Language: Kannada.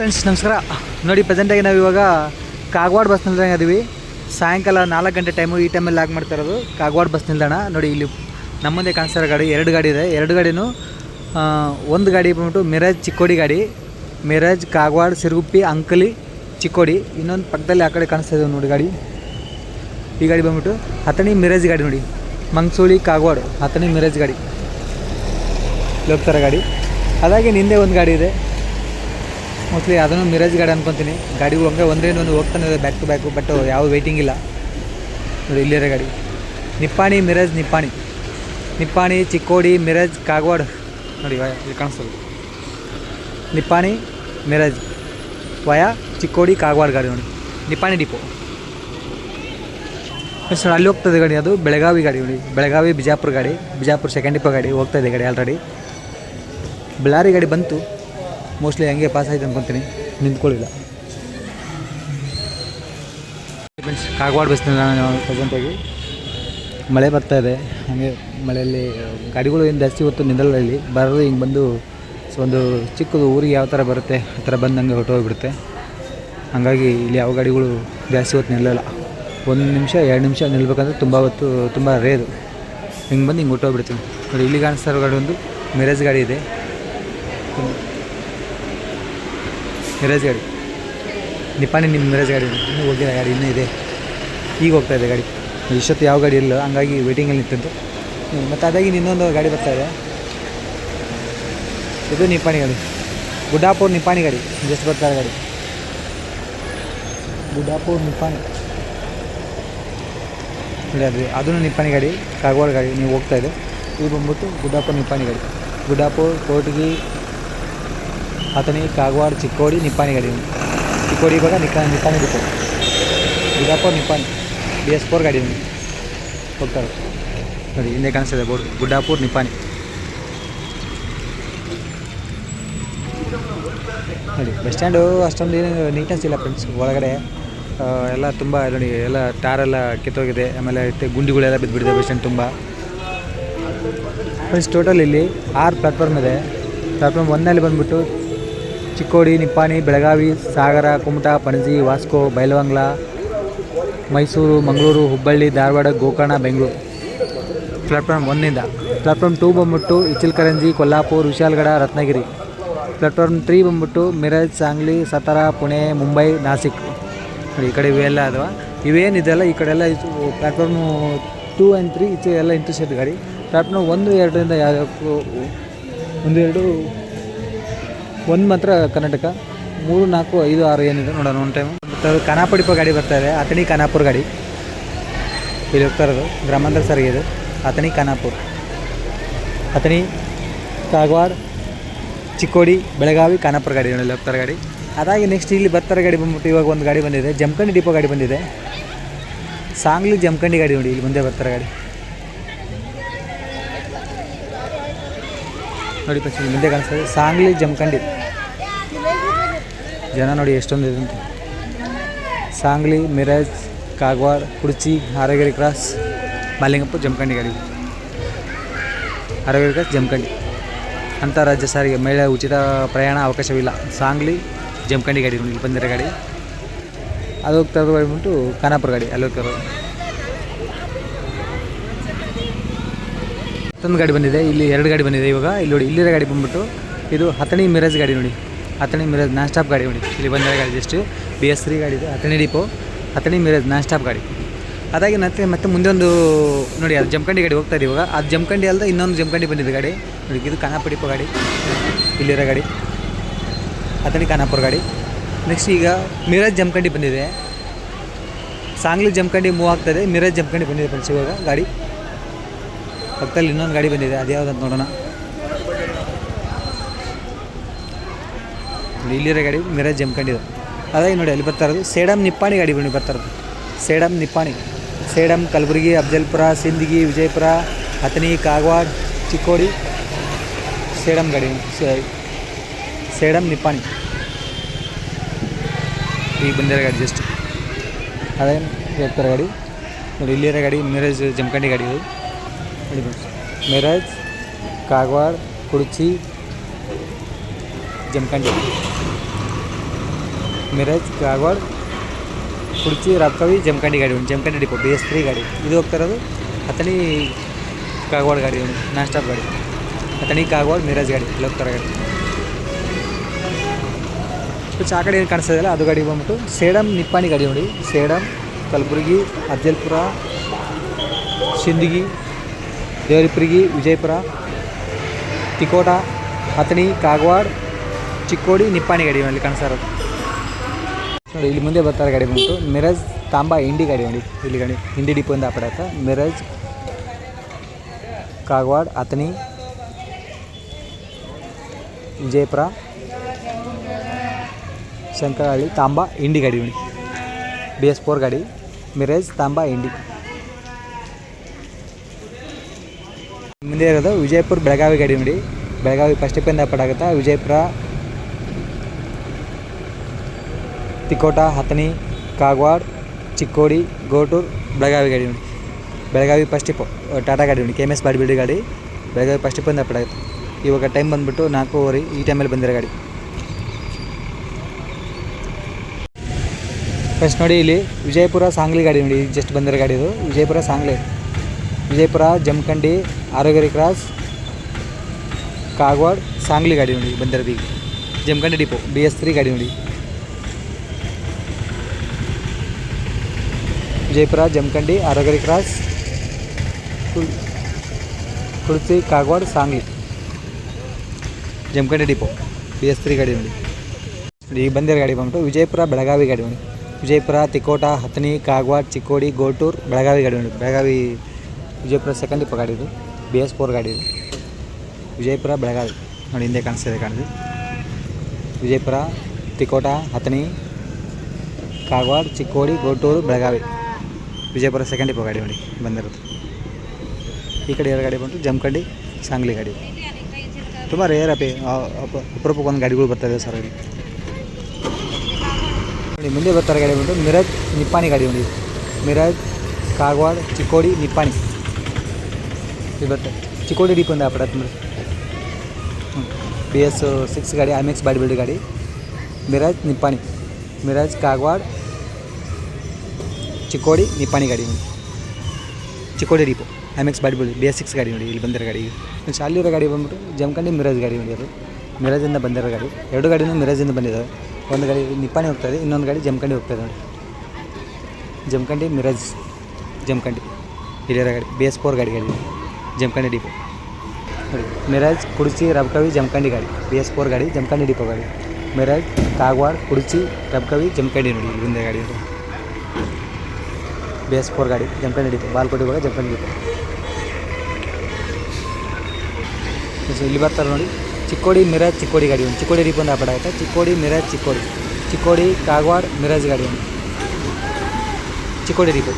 ಫ್ರೆಂಡ್ಸ್, ನಮಸ್ಕಾರ. ನೋಡಿ ಪ್ರೆಸೆಂಟಾಗಿ ನಾವು ಇವಾಗ ಕಾಗವಾಡ ಬಸ್ ನಿಲ್ದಾಣ ಇದೀವಿ. ಸಾಯಂಕಾಲ ನಾಲ್ಕು ಗಂಟೆ ಟೈಮು ಈ ಟೈಮಲ್ಲಿ ಲಾಗ್ ಮಾಡ್ತಾ ಇರೋದು ಕಾಗವಾಡ ಬಸ್ ನಿಲ್ದಾಣ. ನೋಡಿ, ಇಲ್ಲಿ ನಮ್ಮದೇ ಮುಂದೆ ಕಾಣಿಸ್ತಾ ಗಾಡಿ ಎರಡು ಗಾಡಿ ಇದೆ. ಎರಡು ಗಾಡಿನೂ ಒಂದು ಗಾಡಿ ಬಂದ್ಬಿಟ್ಟು ಮಿರಾಜ್ ಚಿಕ್ಕೋಡಿ ಗಾಡಿ. ಮಿರಾಜ್, ಕಾಗವಾಡ, ಸಿರುಗುಪ್ಪಿ, ಅಂಕಲಿ ಚಿಕ್ಕೋಡಿ. ಇನ್ನೊಂದು ಪಕ್ಕದಲ್ಲಿ ಆ ಕಡೆ ಕಾಣಿಸ್ತಾ ಇದೆ ನೋಡಿ ಗಾಡಿ. ಈ ಗಾಡಿ ಬಂದ್ಬಿಟ್ಟು ಹತ್ತನೇ ಮಿರಾಜ್ ಗಾಡಿ ನೋಡಿ. ಮಂಗಸೂಳಿ, ಕಾಗವಾಡ ಹತ್ತನಿ ಮಿರಾಜ್ ಗಾಡಿ. ಹೋಗ್ತಾರೆ ಗಾಡಿ. ಅದಾಗಿ ನಿಂದೆ ಒಂದು ಗಾಡಿ ಇದೆ. ಮೋಸ್ಟ್ಲಿ ಅದನ್ನು ಮಿರಾಜ್ ಗಾಡಿ ಅನ್ಕೊತೀನಿ. ಗಾಡಿಗಳು ಹಂಗೆ ಒಂದೇ ಒಂದು ಹೋಗ್ತಾನೆ ಇದೆ ಬ್ಯಾಕ್ ಟು ಬ್ಯಾಕು ಬಟ್ ಯಾವ ವೇಟಿಂಗ್ ಇಲ್ಲ. ನೋಡಿ, ಇಲ್ಲಿರೋ ಗಾಡಿ. ನಿಪ್ಪಾಣಿ ಮಿರಾಜ್ ನಿಪ್ಪಾಣಿ. ನಿಪ್ಪಾಣಿ, ಚಿಕ್ಕೋಡಿ ಮಿರಾಜ್ ಕಾಗವಾಡ. ನೋಡಿ, ವಯ, ಇಲ್ಲಿ ಕಾಣಿಸ್ತದೆ ನಿಪ್ಪಾಣಿ ಮಿರಾಜ್ ವಯ, ಚಿಕ್ಕೋಡಿ, ಕಾಗವಾಡ ಗಾಡಿ ನೋಡಿ. ನಿಪ್ಪಾಣಿ ಡಿಪೋ ನೆಕ್ಸ್ಟ್ ಅಲ್ಲಿ ಹೋಗ್ತದೆ ಗಾಡಿ ಅದು. ಬೆಳಗಾವಿ ಗಾಡಿ ನೋಡಿ. ಬೆಳಗಾವಿ, ಬಿಜಾಪುರ ಗಾಡಿ. ಬಿಜಾಪುರ ಸೆಕೆಂಡ್ ಡಿಪೋ ಗಾಡಿ. ಹೋಗ್ತಾ ಇದೆ ಗಾಡಿ ಆಲ್ರೆಡಿ ಬಳ್ಳಾರಿ ಗಾಡಿ ಬಂತು. ಮೋಸ್ಟ್ಲಿ ಹಂಗೆ ಪಾಸ್ ಆಯ್ತು ಅನ್ಕೊತೀನಿ. ನಿಂತ್ಕೊಳ್ಳಿಲ್ಲ. ಫ್ರೆಂಡ್ಸ್ ಕಾಗವಾಡ ಬಸ್ ಪ್ರೆಸೆಂಟಾಗಿ ಮಳೆ ಬರ್ತಾ ಇದೆ. ಹಾಗೆ ಮಳೆಯಲ್ಲಿ, ಗಾಡಿಗಳು ಏನು ಜಾಸ್ತಿ ಹೊತ್ತು ನಿಂದಲ್ಲ ಇಲ್ಲಿ? ಬರೋದು ಹಿಂಗೆ ಬಂದು ಸೊ ಒಂದು ಚಿಕ್ಕದು ಊರಿಗೆ ಯಾವ ಥರ ಬರುತ್ತೆ, ಆ ಥರ ಬಂದು ಹಂಗೆ ಹೊರಟೋಗ್ಬಿಡುತ್ತೆ. ಹಾಗಾಗಿ ಇಲ್ಲಿ ಯಾವ ಗಾಡಿಗಳು ಜಾಸ್ತಿ ಹೊತ್ತು ನಿಲ್ಲಲ್ಲ. ಒಂದು ನಿಮಿಷ, ಎರಡು ನಿಮಿಷ ನಿಲ್ಬೇಕಂದ್ರೆ ತುಂಬ ಹೊತ್ತು, ತುಂಬ ರೇರು ಹಿಂಗೆ ಬಂದು ಹಿಂಗೆ ಹೊಟ್ಟೋಗ್ಬಿಡ್ತೀನಿ ನೋಡಿ, ಇಲ್ಲಿ ಕಾಣಿಸ್ತಾ ಗಾಡಿ ಒಂದು ಮ್ಯಾರೇಜ್ ಗಾಡಿ ಇದೆ. ಮಿರಾಜ್ ಗಾಡಿ. ನಿಪಾಣಿ ನಿಮ್ಮ ಮಿರಾಜ್ ಗಾಡಿ. ಇನ್ನೂ ಹೋಗಿಲ್ಲ ಗಾಡಿ, ಇನ್ನೂ ಇದೆ. ಈಗ ಹೋಗ್ತಾ ಇದೆ ಗಾಡಿ. ಇಷ್ಟೊತ್ತು ಯಾವ ಗಾಡಿ ಇಲ್ಲ. ಹಂಗಾಗಿ ವೇಟಿಂಗಲ್ಲಿ ನಿಂತಿದ್ದು. ಮತ್ತು ಅದಾಗಿ ಇನ್ನೊಂದು ಗಾಡಿ ಬರ್ತಾ ಇದೆ. ಇದು ನಿಪಾಣಿ ಗಾಡಿ. ಗುಡ್ಡಾಪುರ್ ನಿಪಾಣಿ ಗಾಡಿ. ಜಸ್ಟ್ ಬರ್ತಾರೆ ಗಾಡಿ. ಗುಡ್ಡಾಪುರ್ ನಿಪ್ಪಾಣಿ ನೋಡಿ, ಅದೂ ನಿಪ್ಪಾಣಿ ಗಾಡಿ. ಕಾಗವಾಡ ಗಾಡಿ. ನೀವು ಹೋಗ್ತಾ ಇದೆ. ಇದು ಬಂದ್ಬಿಟ್ಟು ಗುಡ್ಡಾಪುರ್ ನಿಪ್ಪಾಣಿ ಗಾಡಿ. ಗುಡ್ಡಾಪುರ್, ಕೋಟಗಿ ಆತನಿ ಕಾಗವಾಡ ಚಿಕ್ಕೋಡಿ ನಿಪ್ಪಾಣಿ ಗಾಡಿ ಚಿಕ್ಕೋಡಿ ಇವಾಗ ನಿಪ್ಪ ನಿಪ್ಪಾಣಿ ಬಿಟ್ಟು Guddapur Nippani B S four ಗಾಡಿ. ಹೋಗ್ತಾರೆ. ನೋಡಿ, ಹಿಂದೆ ಕಾಣಿಸ್ತಿದೆ ಬೋರ್ಡ್. ಗುಡ್ಡಾಪುರ್ ನಿಪ್ಪಾಣಿ. ನೋಡಿ, ಬಸ್ ಸ್ಟ್ಯಾಂಡು ಅಷ್ಟೊಂದು ಏನು ನೀಟ್ನೆಸ್ ಇಲ್ಲ ಫ್ರೆಂಡ್ಸ್. ಒಳಗಡೆ ಎಲ್ಲ ತುಂಬ ನೋಡಿ, ಎಲ್ಲ ಟಾರೆಲ್ಲ ಕಿತ್ತೋಗಿದೆ. ಆಮೇಲೆ ಗುಂಡಿಗಳೆಲ್ಲ ಬಿದ್ದುಬಿಟ್ಟಿದೆ ಬಸ್ ಸ್ಟ್ಯಾಂಡ್ ತುಂಬ. ಫ್ರೆಂಡ್ಸ್ ಟೋಟಲ್ ಇಲ್ಲಿ ಆರು ಪ್ಲಾಟ್ಫಾರ್ಮ್ ಇದೆ. ಪ್ಲಾಟ್ಫಾರ್ಮ್ ಒಂದಲ್ಲಿ ಬಂದ್ಬಿಟ್ಟು ಚಿಕ್ಕೋಡಿ, ನಿಪ್ಪಾಣಿ, ಬೆಳಗಾವಿ, ಸಾಗರ, ಕುಮಟಾ, ಪಣಜಿ, ವಾಸ್ಕೋ, ಬೈಲವಂಗ್ಲ, ಮೈಸೂರು, ಮಂಗಳೂರು, ಹುಬ್ಬಳ್ಳಿ, ಧಾರವಾಡ, ಗೋಕರ್ಣ, ಬೆಂಗಳೂರು. ಪ್ಲಾಟ್ಫಾರ್ಮ್ ಒಂದಿಂದ ಪ್ಲಾಟ್ಫಾರ್ಮ್ ಟೂ ಬಂದ್ಬಿಟ್ಟು ಇಚಲ್ಕರಂಜಿ ಕೊಲ್ಲಾಪುರ್, ವಿಶಾಲಗಡ, ರತ್ನಗಿರಿ. ಪ್ಲಾಟ್ಫಾರ್ಮ್ ತ್ರೀ ಬಂದ್ಬಿಟ್ಟು ಮಿರಜ್, ಸಾಂಗ್ಲಿ, ಸತಾರಾ, ಪುಣೆ, ಮುಂಬೈ, ನಾಸಿಕ್. ಈ ಕಡೆ ಇವೆಲ್ಲ ಅದಾವ. ಇವೇನಿದೆಲ್ಲ ಈ ಕಡೆ ಎಲ್ಲ ಪ್ಲಾಟ್ಫಾರ್ಮು ಟೂ ಆ್ಯಂಡ್ ತ್ರೀ ಈಚೆ ಎಲ್ಲ ಇಂಟ್ರೆಸ್ಟ್ ಗಾಡಿ. ಪ್ಲಾಟ್ಫಾರ್ಮ್ ಒಂದು ಎರಡರಿಂದ ಯಾವ್ಯಾವ ಒಂದು, ಎರಡು ಒಂದು ಮಾತ್ರ ಕರ್ನಾಟಕ, ಮೂರು, ನಾಲ್ಕು, ಐದು, ಆರು ಏನಿದೆ ನೋಡೋಣ ಒನ್ ಟೈಮ್ ಮತ್ತು ಖಾನಾಪುರ ಡಿಪೋ ಗಾಡಿ ಬರ್ತಾ ಇದೆ ಅಥಣಿ ಖಾನಾಪುರ ಗಾಡಿ. ಇಲ್ಲಿ ಹೋಗ್ತಾ ಇರೋದು, ಗ್ರಾಮಾಂತರ ಸಾರಿಗೆ ಇದು ಅಥಣಿ ಖಾನಾಪುರ. ಅಥಣಿ ಕಾಗವಾಡ, ಚಿಕ್ಕೋಡಿ, ಬೆಳಗಾವಿ, ಖಾನಾಪುರ ಗಾಡಿ ಇಲ್ಲಿ ಹೋಗ್ತಾರೆ ಗಾಡಿ. ಅದಾಗಿ ನೆಕ್ಸ್ಟ್ ಇಲ್ಲಿ ಬರ್ತಾರೆ ಗಾಡಿ ಬಂದ್ಬಿಟ್ಟು ಇವಾಗ ಒಂದು ಗಾಡಿ ಬಂದಿದೆ, ಜಮಖಂಡಿ ಡಿಪೋ ಗಾಡಿ ಬಂದಿದೆ. ಸಾಂಗ್ಲಿ ಜಮಖಂಡಿ ಗಾಡಿ ನೋಡಿ, ಇಲ್ಲಿ ಮುಂದೆ ಬರ್ತಾರೆ ಗಾಡಿ. ನೋಡಿ ಪಕ್ಷಿ ಮುಂದೆ ಕಾಣಿಸ್ತದೆ ಸಾಂಗ್ಲಿ ಜಮಖಂಡಿ. ಜನ ನೋಡಿ ಎಷ್ಟೊಂದು ಇದೆ ಅಂತ. ಸಾಂಗ್ಲಿ, ಮಿರಾಜ್, ಕಾಗವಾಡ, ಕುಡ್ಚಿ, ಆರಗಿರಿ ಕ್ರಾಸ್, ಮಲ್ಲಿಂಗಪ್ಪ ಜಮಖಂಡಿ ಗಾಡಿ. ಆರಗಿರಿ ಕ್ರಾಸ್, ಜಮಖಂಡಿ. ಅಂತಾರಾಜ್ಯ ಸಾರಿಗೆ ಮಹಿಳೆ ಉಚಿತ ಪ್ರಯಾಣ ಅವಕಾಶವಿಲ್ಲ. ಸಾಂಗ್ಲಿ, ಜಮಖಂಡಿ ಗಾಡಿ ಇಲ್ಲಿ ಬಂದಿರೋ ಗಾಡಿ. ಅದು ಹೋಗ್ತಾ ಇರೋದು ಬಂದ್ಬಿಟ್ಟು ಖಾನಾಪುರ ಗಾಡಿ, ಅಲ್ಲಿ ಹೋಗ್ತಾ ಇರೋದು. ಮತ್ತೊಂದು ಗಾಡಿ ಬಂದಿದೆ, ಇಲ್ಲಿ ಎರಡು ಗಾಡಿ ಬಂದಿದೆ ಇವಾಗ. ಇಲ್ಲಿ ನೋಡಿ, ಇಲ್ಲಿರೋ ಗಾಡಿ ಬಂದ್ಬಿಟ್ಟು ಇದು ಹತ್ತಣಿ ಮಿರಾಜ್ ಗಾಡಿ ನೋಡಿ. ಹತ್ತಣಿ ಮಿರಾಜ್ ನಾನ್ ಸ್ಟಾಪ್ ಗಾಡಿ ನೋಡಿ. ಇಲ್ಲಿ ಬಂದಿರೋ ಗಾಡಿ ಜಸ್ಟ್ ಬಿ ಎಸ್ ತ್ರೀ ಗಾಡಿ ಇದೆ Hattani depot Hattani Miraj non stop ಗಾಡಿ. ಅದಾಗಿ ಮತ್ತೆ ಮತ್ತೆ ಮುಂದೆ ಒಂದು ನೋಡಿ, ಅದು ಜಮಖಂಡಿ ಗಾಡಿ ಹೋಗ್ತಾ ಇದೆ ಇವಾಗ. ಅದು ಜಮಖಂಡಿ ಅಲ್ಲದೆ ಇನ್ನೊಂದು ಜಮಖಂಡಿ ಬಂದಿದೆ ಗಾಡಿ. ನೋಡಿ, ಇದು ಖಾನಾಪುರ ಡಿಪೋ ಗಾಡಿ. ಇಲ್ಲಿರೋ ಗಾಡಿ. ಹತ್ತಣಿ ಖಾನಾಪುರ ಗಾಡಿ. ನೆಕ್ಸ್ಟ್ ಈಗ ಮಿರಾಜ್ ಜಮಖಂಡಿ ಬಂದಿದೆ. ಸಾಂಗ್ಲಿ ಜಮಖಂಡಿ ಮೂವ್ ಆಗ್ತದೆ ಮಿರಾಜ್ ಜಮಖಂಡಿ ಬಂದಿದೆ ಫ್ರೆಂಡ್ಸ್ ಇವಾಗ ಗಾಡಿ. ಪಕ್ಕದಲ್ಲಿ ಇನ್ನೊಂದು ಗಾಡಿ ಬಂದಿದೆ, ಅದು ಯಾವುದಂತ ನೋಡೋಣ. ನೋಡಿ ಇಲ್ಲಿರೋ ಗಾಡಿ ಮಿರಾಜ್ ಜಮ್ಕೊಂಡಿದ್ದು ಅದಾಗಿ ನೋಡಿ ಅಲ್ಲಿ ಬರ್ತಾ ಇರೋದು ಸೇಡಮ್ ನಿಪ್ಪಾಣಿ ಗಾಡಿ ಬನ್ನಿ ಬರ್ತಾ ಇರೋದು ಸೇಡಮ್ ನಿಪ್ಪಾಣಿ. ಸೇಡಮ್ ಕಲಬುರಗಿ, ಅಫಜಲ್ಪುರ, ಸಿಂದಗಿ, ವಿಜಯಪುರ ಹತನಿ ಕಾಗವಾಡ ಚಿಕ್ಕೋಡಿ. ಸೇಡಮ್ ಗಾಡಿ ಸೇಡಮ್ ನಿಪ್ಪಾಣಿ. ಈಗ ಬಂದಿರೋ ಗಾಡಿ ಜಸ್ಟ್ ಅದೇ ಹೋಗ್ತಾರೆ ಗಾಡಿ. ನೋಡಿ ಇಲ್ಲಿರೋ ಗಾಡಿ ಮಿರಾಜ್ ಜಮಖಂಡಿ ಗಾಡಿ ಇದು. ಮಿರಾಜ್ ಕಾಗವಾಡ ಕುಡ್ಚಿ ಜಮಖಂಡಿ ಮಿರಜ್ ಕಾಗವಾಡ ಕುಡ್ಚಿ ರಾಪ್ಕವಿ ಜಮಖಂಡಿ ಗಾಡಿ ಉಂಟು. Jamkhandi depot B S three ಗಾಡಿ. ಇದು ಹೋಗ್ತಾ ಇರೋದು ಹತ್ತನಿ ಕಾಗವಾಡ ಗಾಡಿ ಉಂಟು, ನಾನ್ ಸ್ಟಾಪ್ ಗಾಡಿ. ಅತನಿ ಕಾಗವಾಡ ಮಿರಜ್ ಗಾಡಿ, ಇಲ್ಲಿ ಹೋಗ್ತಾರೆ ಗಾಡಿ. ಸೊ ಆ ಕಡೆ ಏನು ಕಾಣಿಸ್ತಾ ಅದು ಗಾಡಿ ಬಂದ್ಬಿಟ್ಟು ಸೇಡಮ್ ನಿಪ್ಪಾಣಿ ಗಾಡಿ ನೋಡಿ. ಸೇಡಮ್ ಕಲಬುರಗಿ ಅಫ್ಜಲ್ಪುರ ಸಿಂದಗಿ ದೇವರಿಪುರಗಿ ವಿಜಯಪುರ ತಿಕೋಟ ಹತ್ತನಿ ಕಾಗವಾಡ ಚಿಕ್ಕೋಡಿ ನಿಪ್ಪಾಣಿ ಗಾಡಿ ಅಲ್ಲಿ ಕಾಣಿಸ್ತಾ ಇರೋದು ನೋಡಿ ಇಲ್ಲಿ ಮುಂದೆ ಬರ್ತಾರೆ ಗಾಡಿ ಬಂತು ಮಿರಜ್ ತಾಂಬಾ ಇಂಡಿ ಗಾಡಿ ನೋಡಿ ಇಲ್ಲಿ ಗಾಡಿ ಇಂಡಿ ಡಿಪೋಯಿಂದ ಆಪಡಾತ ಮಿರಜ್ ಕಾಗವಾಡ ಅತನಿ ವಿಜಯಪುರ ಶಂಕರಹಳ್ಳಿ ತಾಂಬಾ ಇಂಡಿ ಗಾಡಿ ನೋಡಿ ಬಿ ಎಸ್ ಫೋರ್ ಗಾಡಿ ಮಿರೇಜ್ ತಾಂಬಾ ಇಂಡಿ ಮುಂದೆ ಇರೋದು ವಿಜಯಪುರ ಬೆಳಗಾವಿ ಗಾಡಿ ನೋಡಿ. ಬೆಳಗಾವಿ ಫಸ್ಟ್ ಟಿಪ್ಪಿಂದ ಪಡಾಗುತ್ತಾ ವಿಜಯಪುರ ತಿಕೋಟ ಹತನಿ ಕಾಗವಾಡ, ಚಿಕ್ಕೋಡಿ, ಗೋಟೂರ್, ಬೆಳಗಾವಿ ಗಾಡಿ ನೋಡಿ. ಬೆಳಗಾವಿ ಫಸ್ಟ್ ಟಿಪ್ಪು ಟಾಟಾ ಗಾಡಿ ನೋಡಿ. K M S body build ಗಾಡಿ. ಬೆಳಗಾವಿ ಫಸ್ಟ್ ಟಿಪ್ಪಿಂದ ಪಡಾಗುತ್ತೆ ಇವಾಗ ಟೈಮ್ ಬಂದುಬಿಟ್ಟು ನಾಲ್ಕೂವರೆ ಈ ಟೈಮಲ್ಲಿ ಬಂದಿರೋ ಗಾಡಿ. ಫಸ್ಟ್ ನೋಡಿ ಇಲ್ಲಿ ವಿಜಯಪುರ, ಸಾಂಗ್ಲಿ ಗಾಡಿ ನೋಡಿ. ಜಸ್ಟ್ ಬಂದಿರೋ ಗಾಡಿ ಇದು. ವಿಜಯಪುರ, ಸಾಂಗ್ಲಿ. ವಿಜಯಪುರ ಜಮಖಂಡಿ ಆರೋಗ್ಯರಿ ಕ್ರಾಸ್ ಕಾಗವಾಡ ಸಾಂಗ್ಲಿ ಗಾಡಿ ನೋಡಿ ಬಂದಿರೋದು ಈಗ Jamkhandi depot B S three ಗಾಡಿ ನೋಡಿ ವಿಜಯಪುರ ಜಮಖಂಡಿ ಆರೋಗ್ಯರಿ cross ಕುಳ್- Kudchi Kagwad Sangli Jamkhandi depot B S three ಗಾಡಿ ನೋಡಿ ನೋಡಿ ಈಗ ಬಂದಿರೋ ಗಾಡಿ ಬಂದ್ಬಿಟ್ಟು ವಿಜಯಪುರ ಬೆಳಗಾವಿ ಗಾಡಿ ನೋಡಿ ವಿಜಯಪುರ ತಿಕೋಟ ಹತ್ತನಿ ಕಾಗವಾಡ ಚಿಕ್ಕೋಡಿ ಗೋಟೂರು ಬೆಳಗಾವಿ ಗಾಡಿ ನೋಡಿ ಬೆಳಗಾವಿ ವಿಜಯಪುರ ಸೆಕೆಂಡ್ ಇಪ್ಪ ಗಾಡಿ ಇದು. ಬಿ ಎಸ್ ಫೋರ್ ಗಾಡಿ ಇದು. ವಿಜಯಪುರ ಬೆಳಗಾವಿ. ನೋಡಿ ಹಿಂದೆ ಕಾಣಿಸ್ತಿದೆ ಕಾಣಿಸಿ ವಿಜಯಪುರ ತಿಕೋಟ ಹತ್ತನಿ ಕಾಗವಾಡ ಚಿಕ್ಕೋಡಿ ಗೋಟೂರು ಬೆಳಗಾವಿ. ವಿಜಯಪುರ ಸೆಕೆಂಡ್ ಇಪ್ಪ ಗಾಡಿ ನೋಡಿ ಬಂದಿರೋದು. ಈ ಕಡೆ ಎರಡು ಗಾಡಿ ಬಂತು ಜಮಖಂಡಿ ಸಾಂಗ್ಲಿ ಗಾಡಿ. ತುಂಬ ರೇರ್ ಅಪಿ ಅಪರೂಪಕ್ಕೆ ಒಂದು ಗಾಡಿಗಳು ಬರ್ತದೆ ಸರ್ ಇಲ್ಲಿ. ನೋಡಿ ಮುಂದೆ ಬರ್ತಾರೆ ಗಾಡಿ ಬಂದು ಮಿರಜ್ ನಿಪ್ಪಾಣಿ ಗಾಡಿ ನೋಡಿ ಮಿರಜ್ ಕಾಗವಾಡ ಚಿಕ್ಕೋಡಿ ನಿಪ್ಪಾಣಿ. ಇದು ಚಿಕ್ಕೋಡಿ ಡೀಪ್ ಒಂದು ಆಪಡ ಬಿ ಎಸ್ ಸಿಕ್ಸ್ ಗಾಡಿ ಐ ಎಕ್ಸ್ ಬಾಡಿ ಬಿಲ್ಡ್ ಗಾಡಿ. ಮಿರಾಜ್ ನಿಪ್ಪಾಣಿ ಮಿರಾಜ್ ಕಾಗವಾಡ ಚಿಕ್ಕೋಡಿ ನಿಪ್ಪಾಣಿ ಗಾಡಿ Chikkodi depot I X body build B S six ಗಾಡಿ ನೋಡಿ, ಇಲ್ಲಿ ಬಂದಿರೋ ಗಾಡಿ ನೆಕ್ಸ್ಟ್ ಅಲ್ಲಿರೋ ಗಾಡಿ ಬಂದ್ಬಿಟ್ಟು ಜಮಖಂಡಿ ಮಿರಾಜ್ ಗಾಡಿ ಅದು. ಮಿರಾಜಿಂದ ಬಂದಿರೋ ಗಾಡಿ. ಎರಡು ಗಾಡಿನೂ ಮಿರಾಜಿಂದ ಬಂದಿದ್ದಾವೆ. ಒಂದು ಗಾಡಿ ನಿಪ್ಪಾಣಿ ಹೋಗ್ತಾ ಇನ್ನೊಂದು ಗಾಡಿ ಜಮಖಂಡಿ ಹೋಗ್ತಾ ನೋಡಿ. ಜಮಖಂಡಿ ಮಿರಾಜ್ ಜಮಖಂಡಿ ಹಿರಿಯರ ಗಾಡಿ ಬಿ ಎಸ್ ಫೋರ್ ಗಾಡಿ ಗಾಡಿ. ಜಮಖಂಡಿ ಡಿಪೋ. ಮಿರಾಜ್ ಕುಡ್ಚಿ ರಬ್ಕವಿ ಜಮಖಂಡಿ ಗಾಡಿ ಬಿ ಎಸ್ ಫೋರ್ ಗಾಡಿ, ಜಮಖಂಡಿ ಡಿಪೋ ಗಾಡಿ. ಮಿರಾಜ್ ಕಾಗವಾಡ ಕುಡ್ಚಿ ರಬ್ಕವಿ ಜಮಖಂಡಿ ನೋಡಿ, ಇಲ್ಲಿ ಮುಂದೆ ಗಾಡಿ ಬಿ ಎಸ್ ಫೋರ್ ಗಾಡಿ, ಜಮಖಂಡಿ ಡಿಪೋ, ಬಾಲ್ಕೋಟೆ ಹೋಗ ಜಮಖಂಡಿ ಡಿಪೋ. ಇಲ್ಲಿ ಬರ್ತಾರೆ ನೋಡಿ, ಚಿಕ್ಕೋಡಿ ಮಿರಾಜ್ ಚಿಕ್ಕೋಡಿ ಗಾಡಿ ಒಂದು. ಚಿಕ್ಕೋಡಿ ಡಿಪೋ ಒಂದು ಆಪಡ ಆಗುತ್ತೆ ಚಿಕ್ಕೋಡಿ ಮಿರಾಜ್ ಚಿಕ್ಕೋಡಿ. ಚಿಕ್ಕೋಡಿ, ಕಾಗವಾಡ, ಮಿರಾಜ್ ಗಾಡಿ ಒಂದು. ಚಿಕ್ಕೋಡಿ ಡಿಪೋ.